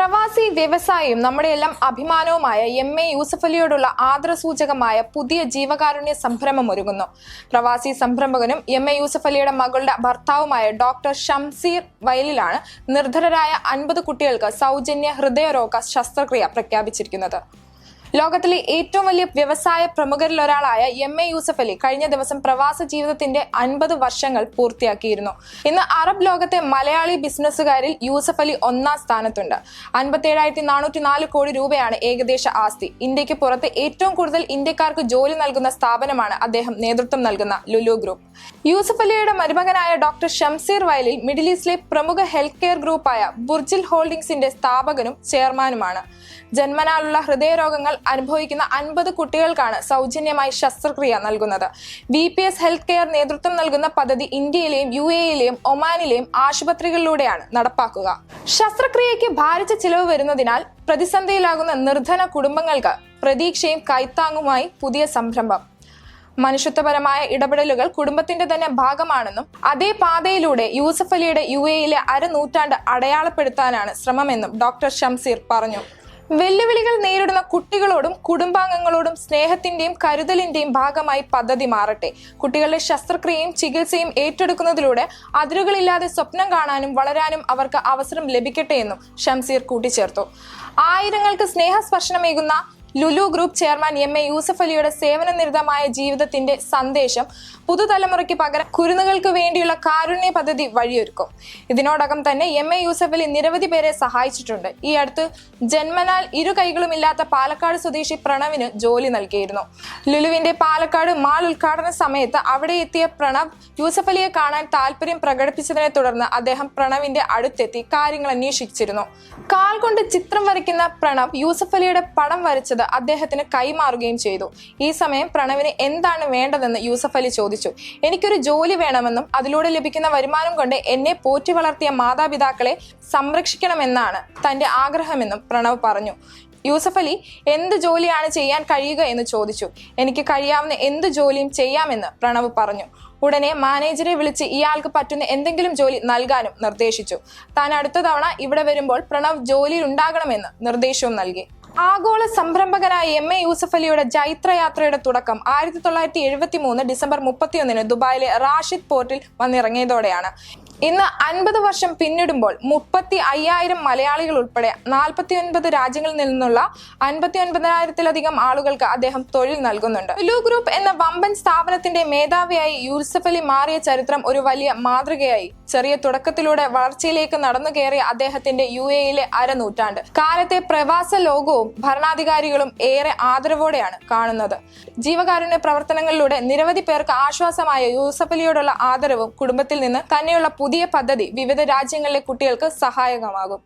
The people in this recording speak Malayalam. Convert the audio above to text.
പ്രവാസി വ്യവസായിയും നമ്മുടെ എല്ലാം അഭിമാനവുമായ എം എ യൂസഫ് അലിയോടുള്ള ആദരസൂചകമായ പുതിയ ജീവകാരുണ്യ സംരംഭം ഒരുങ്ങുന്നു. പ്രവാസി സംരംഭകനും എം എ യൂസഫ് അലിയുടെ മകളുടെ ഭർത്താവുമായ ഡോക്ടർ ഷംസീർ വയലിലാണ് നിർധരരായ അൻപത് കുട്ടികൾക്ക് സൗജന്യ ഹൃദയരോഗ ശസ്ത്രക്രിയ പ്രഖ്യാപിച്ചിരിക്കുന്നത്. ലോകത്തിലെ ഏറ്റവും വലിയ വ്യവസായ പ്രമുഖരിൽ ഒരാളായ എം എ യൂസഫ് അലി കഴിഞ്ഞ ദിവസം പ്രവാസ ജീവിതത്തിന്റെ അൻപത് വർഷങ്ങൾ പൂർത്തിയാക്കിയിരുന്നു. ഇന്ന് അറബ് ലോകത്തെ മലയാളി ബിസിനസ്സുകാരിൽ യൂസഫ് അലി ഒന്നാം സ്ഥാനത്തുണ്ട്. അൻപത്തേഴായിരത്തി നാനൂറ്റി നാല് കോടി രൂപയാണ് ഏകദേശ ആസ്തി. ഇന്ത്യയ്ക്ക് പുറത്ത് ഏറ്റവും കൂടുതൽ ഇന്ത്യക്കാർക്ക് ജോലി നൽകുന്ന സ്ഥാപനമാണ് അദ്ദേഹം നേതൃത്വം നൽകുന്ന ലുലു ഗ്രൂപ്പ്. യൂസഫ് അലിയുടെ മരുമകനായ ഡോക്ടർ ഷംസീർ വയലിൽ മിഡിൽ ഈസ്റ്റിലെ പ്രമുഖ ഹെൽത്ത് കെയർ ഗ്രൂപ്പായ ബുർജിൽ ഹോൾഡിംഗ്സിന്റെ സ്ഥാപകനും ചെയർമാനുമാണ്. ജന്മനാലുള്ള ഹൃദയരോഗങ്ങൾ അനുഭവിക്കുന്ന അൻപത് കുട്ടികൾക്കാണ് സൗജന്യമായി ശസ്ത്രക്രിയ നൽകുന്നത്. V P S health care നേതൃത്വം നൽകുന്ന പദ്ധതി ഇന്ത്യയിലെയും യു എയിലെയും ഒമാനിലെയും ആശുപത്രികളിലൂടെയാണ് നടപ്പാക്കുക. ശസ്ത്രക്രിയയ്ക്ക് ഭാരിച്ച ചിലവ് വരുന്നതിനാൽ പ്രതിസന്ധിയിലാകുന്ന നിർധന കുടുംബങ്ങൾക്ക് പ്രതീക്ഷയും കൈത്താങ്ങുമായി പുതിയ സംരംഭം. മനുഷ്യത്വപരമായ ഇടപെടലുകൾ കുടുംബത്തിന്റെ തന്നെ ഭാഗമാണെന്നും അതേ പാതയിലൂടെ യൂസഫ് അലിയുടെ യു എയിലെ അരനൂറ്റാണ്ട് അടയാളപ്പെടുത്താനാണ് ശ്രമമെന്നും ഡോക്ടർ ഷംസീർ പറഞ്ഞു. വെല്ലുവിളികൾ നേരിടുന്ന കുട്ടികളോടും കുടുംബാംഗങ്ങളോടും സ്നേഹത്തിന്റെയും കരുതലിന്റെയും ഭാഗമായി പദ്ധതി മാറട്ടെ. കുട്ടികളുടെ ശസ്ത്രക്രിയയും ചികിത്സയും ഏറ്റെടുക്കുന്നതിലൂടെ അതിരുകളില്ലാതെ സ്വപ്നം കാണാനും വളരാനും അവർക്ക് അവസരം ലഭിക്കട്ടെ എന്നും ഷംസീർ കൂട്ടിച്ചേർത്തു. ആയിരങ്ങൾക്ക് സ്നേഹസ്പർശനമേകുന്ന Lulu group chairman M A Yusuf അലിയുടെ സേവനനിരതമായ ജീവിതത്തിന്റെ സന്ദേശം പുതുതലമുറയ്ക്ക് പകരം കുരുന്നുകൾക്ക് വേണ്ടിയുള്ള കാരുണ്യ പദ്ധതി വഴിയൊരുക്കും. ഇതിനോടകം തന്നെ എം എ യൂസഫ് അലി നിരവധി പേരെ സഹായിച്ചിട്ടുണ്ട്. ഈ അടുത്ത് ജന്മനാൽ ഇരു കൈകളുമില്ലാത്ത പാലക്കാട് സ്വദേശി പ്രണവിന് ജോലി നൽകിയിരുന്നു. ലുലുവിന്റെ പാലക്കാട് മാൾ ഉദ്ഘാടന സമയത്ത് അവിടെ എത്തിയ പ്രണവ് യൂസഫ് അലിയെ കാണാൻ താല്പര്യം പ്രകടിപ്പിച്ചതിനെ തുടർന്ന് അദ്ദേഹം പ്രണവിന്റെ അടുത്തെത്തി കാര്യങ്ങൾ അന്വേഷിച്ചിരുന്നു. കാൽ കൊണ്ട് ചിത്രം വരയ്ക്കുന്ന പ്രണവ് യൂസഫ് അലിയുടെ പടം വരച്ചത് അദ്ദേഹത്തിന് കൈമാറുകയും ചെയ്തു. ഈ സമയം പ്രണവിന് എന്താണ് വേണ്ടതെന്ന് യൂസഫ് അലി ചോദിച്ചു. എനിക്കൊരു ജോലി വേണമെന്നും അതിലൂടെ ലഭിക്കുന്ന വരുമാനം കൊണ്ട് എന്നെ പോറ്റി വളർത്തിയ മാതാപിതാക്കളെ സംരക്ഷിക്കണമെന്നാണ് തന്റെ ആഗ്രഹമെന്നും പ്രണവ് പറഞ്ഞു. യൂസഫ് അലി എന്ത് ജോലിയാണ് ചെയ്യാൻ കഴിയുക എന്ന് ചോദിച്ചു. എനിക്ക് കഴിയാവുന്ന എന്ത് ജോലിയും ചെയ്യാമെന്ന് പ്രണവ് പറഞ്ഞു. ഉടനെ മാനേജറെ വിളിച്ച് ഇയാൾക്ക് പറ്റുന്ന എന്തെങ്കിലും ജോലി നൽകാനും നിർദ്ദേശിച്ചു. താൻ അടുത്ത തവണ ഇവിടെ വരുമ്പോൾ പ്രണവ് ജോലിയിൽ ഉണ്ടാകണമെന്ന് നിർദ്ദേശവും നൽകി. ആഗോള സംരംഭകനായ എം എ യൂസഫ് അലിയുടെ ജൈത്രയാത്രയുടെ തുടക്കം ആയിരത്തി തൊള്ളായിരത്തി എഴുപത്തി മൂന്ന് ഡിസംബർ മുപ്പത്തിയൊന്നിന് ദുബായിലെ റാഷിദ് പോർട്ടിൽ വന്നിറങ്ങിയതോടെയാണ്. ഇന്ന് അൻപത് വർഷം പിന്നിടുമ്പോൾ മുപ്പത്തി അയ്യായിരം മലയാളികൾ ഉൾപ്പെടെ നാൽപ്പത്തി ഒൻപത് രാജ്യങ്ങളിൽ നിന്നുള്ള അൻപത്തി ഒൻപതിനായിരത്തിലധികം ആളുകൾക്ക് അദ്ദേഹം തൊഴിൽ നൽകുന്നുണ്ട്. ലു ഗ്രൂപ്പ് എന്ന വമ്പൻ സ്ഥാപനത്തിന്റെ മേധാവിയായി യൂസഫ് അലി മാറിയ ചരിത്രം ഒരു വലിയ മാതൃകയായി. ചെറിയ തുടക്കത്തിലൂടെ വളർച്ചയിലേക്ക് നടന്നു കയറിയ അദ്ദേഹത്തിന്റെ യു എയിലെ അരനൂറ്റാണ്ട്. കാലത്തെ പ്രവാസ ലോകവും ഭരണാധികാരികളും ഏറെ ആദരവോടെയാണ് കാണുന്നത്. ജീവകാരുണ്യ പ്രവർത്തനങ്ങളിലൂടെ നിരവധി പേർക്ക് ആശ്വാസമായ യൂസഫ് അലിയോടുള്ള ആദരവും കുടുംബത്തിൽ നിന്ന് തന്നെയുള്ള പുതിയ പദ്ധതി വിവിധ രാജ്യങ്ങളിലെ കുട്ടികൾക്ക് സഹായകമാകും